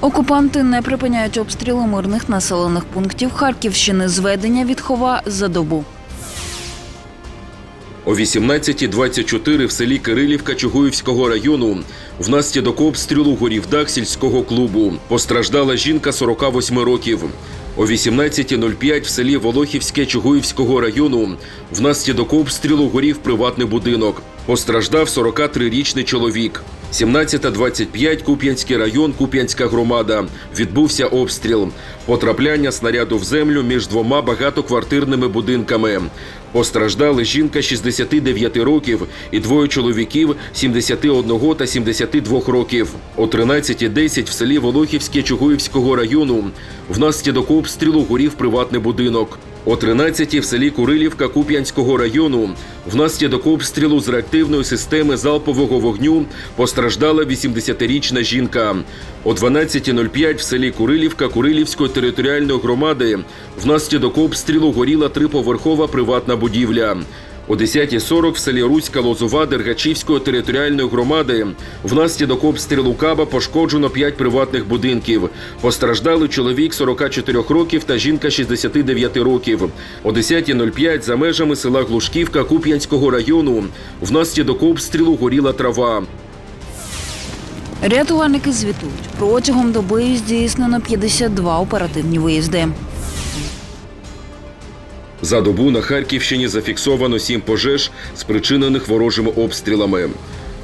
Окупанти не припиняють обстріли мирних населених пунктів Харківщини. Зведення від хова за добу. О 18.24 в селі Кирилівка Чугуївського району внаслідок обстрілу горів дах сільського клубу. Постраждала жінка 48 років. О 18.05 в селі Волохівське Чугуївського району внаслідок обстрілу горів приватний будинок. Постраждав 43-річний чоловік. 17.25 Куп'янський район, Куп'янська громада. Відбувся обстріл. Потрапляння снаряду в землю між двома багатоквартирними будинками. Постраждали жінка 69 років і двоє чоловіків 71 та 72 років. О 13.10 в селі Волохівське Чугуївського району внаслідок обстрілу горів приватний будинок. О 13-й в селі Курилівка Куп'янського району внаслідок обстрілу з реактивної системи залпового вогню постраждала 80-річна жінка. О 12.05 в селі Курилівка Курилівської територіальної громади внаслідок обстрілу горіла триповерхова приватна будівля. О 10.40 в селі Руська Лозова Дергачівської територіальної громади внаслідок обстрілу Каба пошкоджено 5 приватних будинків. Постраждали чоловік 44 років та жінка 69 років. О 10.05 за межами села Глушківка Куп'янського району внаслідок обстрілу горіла трава. Рятувальники звітують. Протягом доби здійснено 52 оперативні виїзди. За добу на Харківщині зафіксовано сім пожеж, спричинених ворожими обстрілами.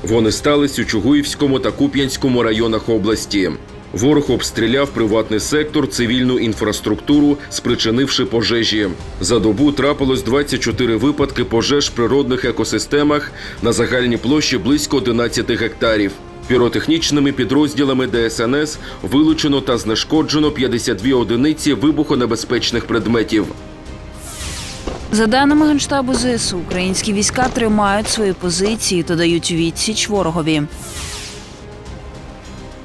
Вони стались у Чугуївському та Куп'янському районах області. Ворог обстріляв приватний сектор, цивільну інфраструктуру, спричинивши пожежі. За добу трапилось 24 випадки пожеж в природних екосистемах на загальній площі близько 11 гектарів. Піротехнічними підрозділами ДСНС вилучено та знешкоджено 52 одиниці вибухонебезпечних предметів. За даними Генштабу ЗСУ, українські війська тримають свої позиції та дають відсіч ворогові.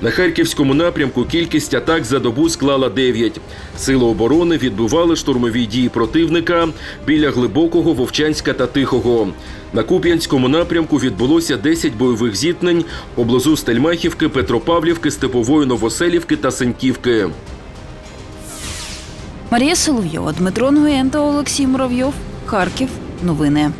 На харківському напрямку кількість атак за добу склала 9. Сили оборони відбивали штурмові дії противника біля глибокого Вовчанська та Тихого. На Куп'янському напрямку відбулося 10 бойових зіткнень поблизу Стельмахівки, Петропавлівки, Степової Новоселівки та Сеньківки. Марія Соловйова, Дмитро Нгуєн та Олексій Муравйов. Харків. Новини.